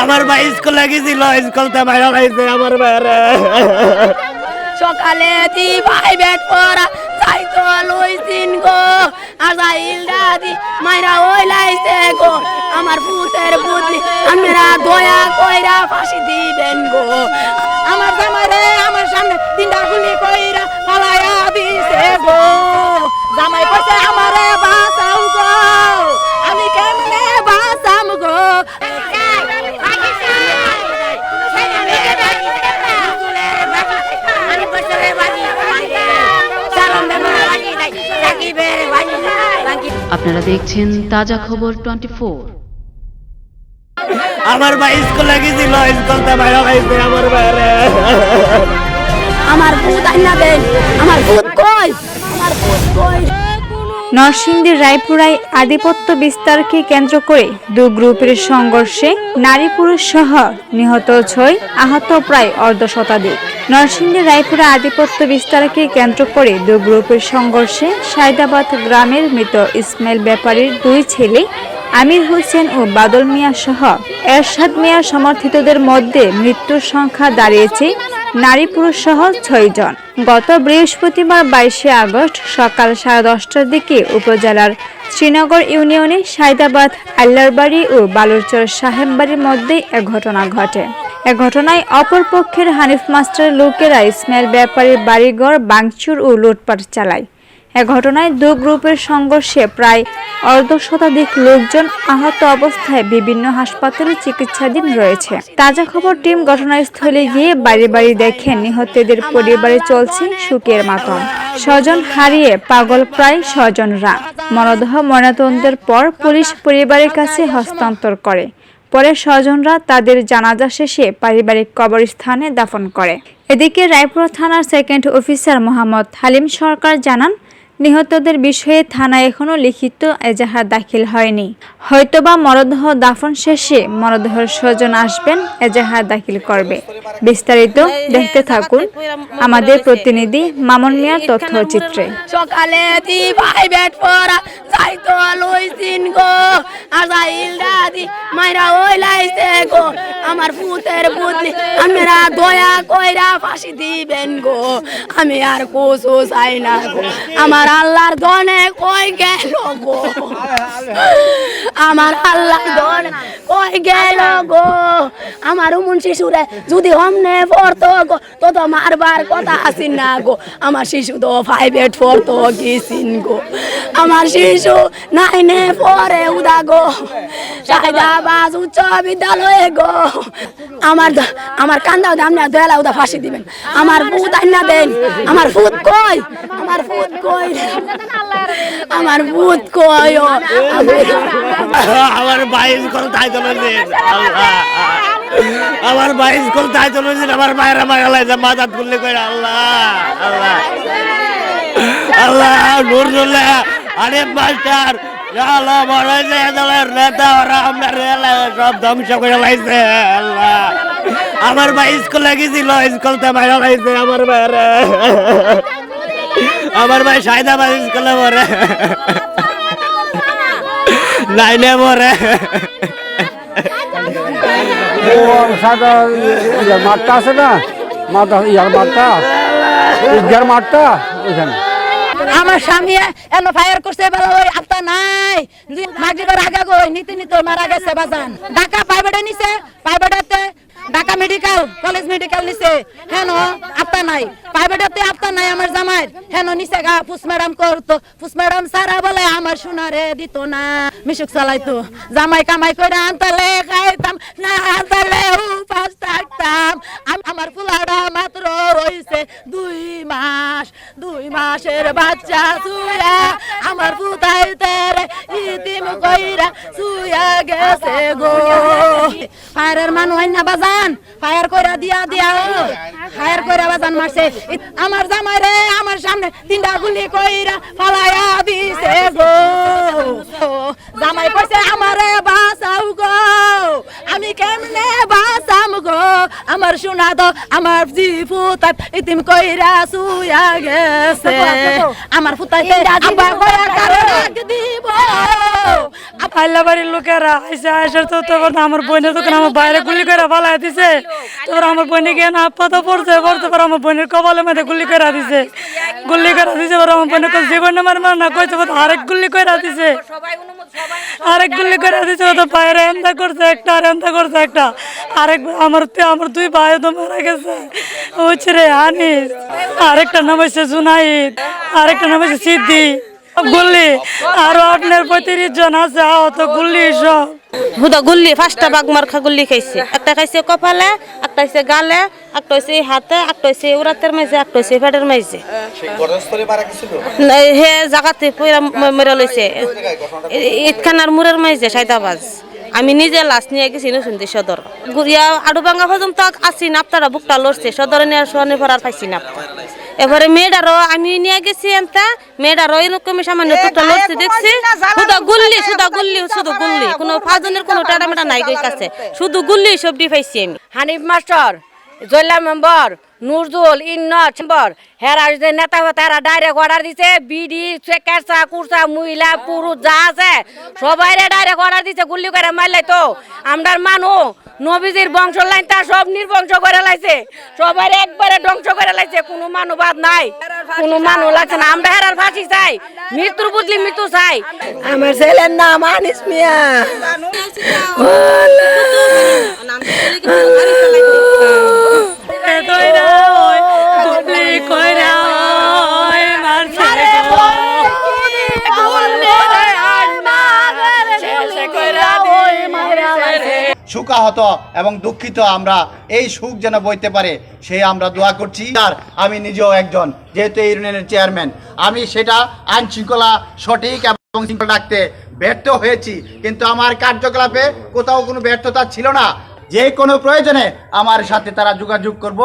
আমার ভাই স্কুলে গেছিল, স্কুলতে বাইরে লাইছে আমার ভাইরে সকালে দি ভাই বেট পড়া লই দিন গো। আর যাইল দাদি মাইরা ওই লাইছে গো। আমার পুতের পুতলি আমরা দয়া কইরা ফাঁসি দিবেন গো আমার জামাইরে আমার সামনে তিনটা গুলি কইরা ফালাইয়া দিছে গো জামাই কইছে আমারে বাঁচাও গো আমি কেমনে বাঁচাম গো আপনারা দেখছেন তাজা খবর টোয়েন্টি ফোর। আমার ভাই স্কুলে গেছিল লাইছে আমার ভাইরে। আমার ভূত আইনা দেন আমার ভূত কই? আমার ভূত কই? নরসিংদীর রায়পুরায় আধিপত্য বিস্তারকে কেন্দ্র করে দু গ্রুপের সংঘর্ষে নারী পুরুষ সহ নিহত ছয় আহত প্রায় অর্ধ শতাধিক নরসিংদীর রায়পুরা আধিপত্য বিস্তারকে কেন্দ্র করে দু গ্রুপের সংঘর্ষে সায়দাবাদ গ্রামের মৃত ইসমাইল ব্যাপারীর দুই ছেলে আমির হোসেন ও বাদল মিয়া সহ এরশাদ মিয়া সমর্থিতদের মধ্যে মৃত্যুর সংখ্যা দাঁড়িয়েছে নারী পুরুষ সহ ছয়জন গত বৃহস্পতিবার বাইশে আগস্ট সকাল সাড়ে দশটার দিকে উপজেলার শ্রীনগর ইউনিয়নে সাইদাবাদ আল্লারবাড়ি ও বালুরচর সাহেববাড়ির মধ্যে এ ঘটনা ঘটে। এ ঘটনায় অপর পক্ষের হানিফ মাস্টার লোকেরা ইসমাইল ব্যাপারীর বাড়িঘর, বাংচুর ও লুটপাট চালায়। এ ঘটনায় দু গ্রুপের সংঘর্ষে প্রায় অর্ধ শতাধিক লোকজন আহত অবস্থায় বিভিন্ন হাসপাতালে চিকিৎসাধীন রয়েছে। তাজা খবর টিম ঘটনাস্থলে গিয়ে বাড়ি বাড়ি দেখে নিহতদের পরিবারে চলছে সুখের মাতম। স্বজন হারিয়ে পাগল প্রায় স্বজনরা। মরদেহ ময়নাতন্তের পর পুলিশ পরিবারের কাছে হস্তান্তর করে। পরে স্বজনরা তাদের জানাজা শেষে পারিবারিক কবরস্থানে দাফন করে। এদিকে রায়পুর থানার সেকেন্ড অফিসার মোহাম্মদ হালিম সরকার জানান নিহতদের বিষয়ে থানায় এখনও লিখিত এজাহার দাখিল হয়নি। হয়তোবা মরদেহ দাফন শেষে মরদেহের স্বজন আসবেন, এজাহার দাখিল করবে। বিস্তারিত দেখতে থাকুন আমাদের প্রতিনিধি মামুন মিয়ার তথ্যচিত্রে। সকালে আমার পুতের পুতলি আমরা দয়া কইরা ফাঁসি দিবেন গো। আমি আর কুসু চাই না গো। আমার আল্লাহর দনে কই গেল গো? আমার আল্লাহর দনে কই গেল গো? আমার উমন শিশুরে যদি অমনে পড়তো গো, তো তো মারবার কথা আসিন না গো। আমার শিশু তো প্রাইভেট পড়তো গেছিন গো। আমার শিশু নাইনে পড়ে উদা গো। সাইদাবাজ উচ্চ বিদ্যালয়ে গো। আমার আমার কান্দা দাম না দয়ালা উদা ফাঁসি দিবেন। আমার ভূত আইনা দেন। আমার ভূত কই? আমার ভূত কই? আমার ভূত কই? আমার ভাই স্কুল তাই চলেছে আমার ভাই স্কুল তাই চলেছে আমার ভাইরা মারা লাইছে মাথা তুললে কই আল্লাহ আল্লাহ। আল্লাহ নূর নূরলে আরে মাস্টার আল্লাহ বড় দলের নেতা ওরা আমরা সব ধ্বংস করে লাইছে আল্লাহ। আমার ভাই স্কুলে গেছিল স্কুলতে মারা লাইছে আমার ভাইরে আমার ভাই সায়দাবাদ স্কুলে মরে লাইনে মরে ও সাদা ইয়ার মাঠটা আছে না? মাঠটা ইয়ার মাঠটা? ঈদগার মাঠটা? ওইখানে। আমার স্বামী এন ফায়ার করছে বেলা ওই আত্মা নাই। মাগরিবের আগে গো নীতি নীতি মারা গেছে বাজান। ঢাকা প্রাইভেটে নিছে প্রাইভেটে ঢাকা মেডিকেল কলেজ মেডিকেল নিছে। হেন আত্মা নাই। প্রাইভেটে আত্মা নাই আমার জামাই হেন, নিছে গা পুস ম্যাডাম করতো। পুস ম্যাডাম সারা বলে, আমার সোনারে দিত না, মিশুক চালাইতো। জামাই কামাই করে আনতালে খাইতাম, না আনতালে উপাস থাকতাম। আম- আমার ফুলাটা মাত্র হইছে দুই মাস। দুই মাসের বাচ্চা সুয়া আমার পুতাই সুয়া গেছে গো ফায়ারের মানুষ হয় না বাজান। ফায়ার কইরা দিয়া দিয়া। ফায়ার কইরা বাজান মারছে। আমার জামাই রে আমার সামনে তিনটা গুলি কইরা ফালাইয়া দিছে গো। জামাই কইছে আমারে বাঁচাও গো। আমি কেমনে বাঁচাম গো? আমার শোনা দো আমার জি ফুতাত ইতিম কইরা সুয়া গেছে। আমার ফুতাইতে আব্বা কয়া কারে ডাক দিব আল্লাহ বাড়ির লোকেরা, আইসা আসার তো তখন আমার বোনের দোকান আমার বাইরে গুলি করে ফালাই দিছে। তোর আমার বোনে গিয়ে না পাতা পড়ছে, পড়তে পর আমার বোনের কপালের মধ্যে গুলি করে দিছে। গুলি করে দিছে পর আমার বোনের জীবনে মার মার না কইছে পর আরেক গুলি করে দিছে। আরেক গুলি করে দিছে তো বাইরে এমদা করছে একটা, আর এমদা করছে একটা। আরেক আমার আমার দুই ভাই তো মারা গেছে। হচ্ছে রে আনিস। আরেকটা নাম হচ্ছে জুনাইদ আরেকটা নাম হচ্ছে সিদ্ধি গুল্লি। আরও আপনার পঁয়ত্রিশ জন আছে আহত গুল্লি সব। হুদা গুল্লি পাঁচটা বাঘ মার্কা গুল্লি খাইছে। একটা খাইছে কপালে একটা হইছে গালে একটা হইছে হাতে একটা হইছে উরাতের মাঝে একটা হইছে পেটের মাঝে। না, হে জাগাতে পইরা ম- মরে লইছে। ইটখানার মুরের মাঝে সাইদাবাজ। আমি নিজে লাশ নিয়ে গেছি নসুন্দি সদর। গুড়িয়া আড়ু ভাঙা পর্যন্ত আসি নাপতারা বুকটা লড়ছে। সদরে নিয়ে সোয়ানি ভরার পাইছি নাপতা এবারে মেয়েটারও আমি নিয়ে গেছি এনতা মেয়েটারও এরকমই সামান্য টুকটা লড়ছে দেখছি? শুধু গুল্লি শুধু গুল্লি শুধু গুল্লি। কোনো ফাজনের কোনো টাটা মেটা নাই গই কাছে শুধু গুল্লি সবজি পাইছি আমি। হানিফ মাস্টার জল্লা মেম্বার নুরজুল ইন্নত মেম্বার হেরা যে নেতা হতো তারা ডাইরেক্ট অর্ডার দিছে বিডি কেরসা কুরসা মহিলা পুরুষ যা আছে সবাই ডাইরেক্ট অর্ডার দিছে গুল্লি করে মারলাই তো। আমরার মানু নবীজির বংশ লাইন তা সব নির্বংশ করে লাইছে। সবাই একবারে ধ্বংস করে লাইছে কোনো মানুবাদ নাই। কোনো মানুষ লাগছে না। আমরা হেরার ফাঁসি চাই মৃত্যুর বুঝলি মৃত্যু চাই। আমার ছেলের নাম আনিস মিয়া। সুখাহত এবং দুঃখিত আমরা এই সুখ যেন বইতে পারে, সে আমরা দোয়া করছি। আর আমি নিজেও একজন, যেহেতু এই ইউনিয়নের চেয়ারম্যান, আমি সেটা আইন শৃঙ্খলা সঠিক এবং শৃঙ্খলা রাখতে ব্যর্থ হয়েছি। কিন্তু আমার কার্যকলাপে কোথাও কোনো ব্যর্থতা ছিল না। যে কোনো প্রয়োজনে আমার সাথে তারা যোগাযোগ করব।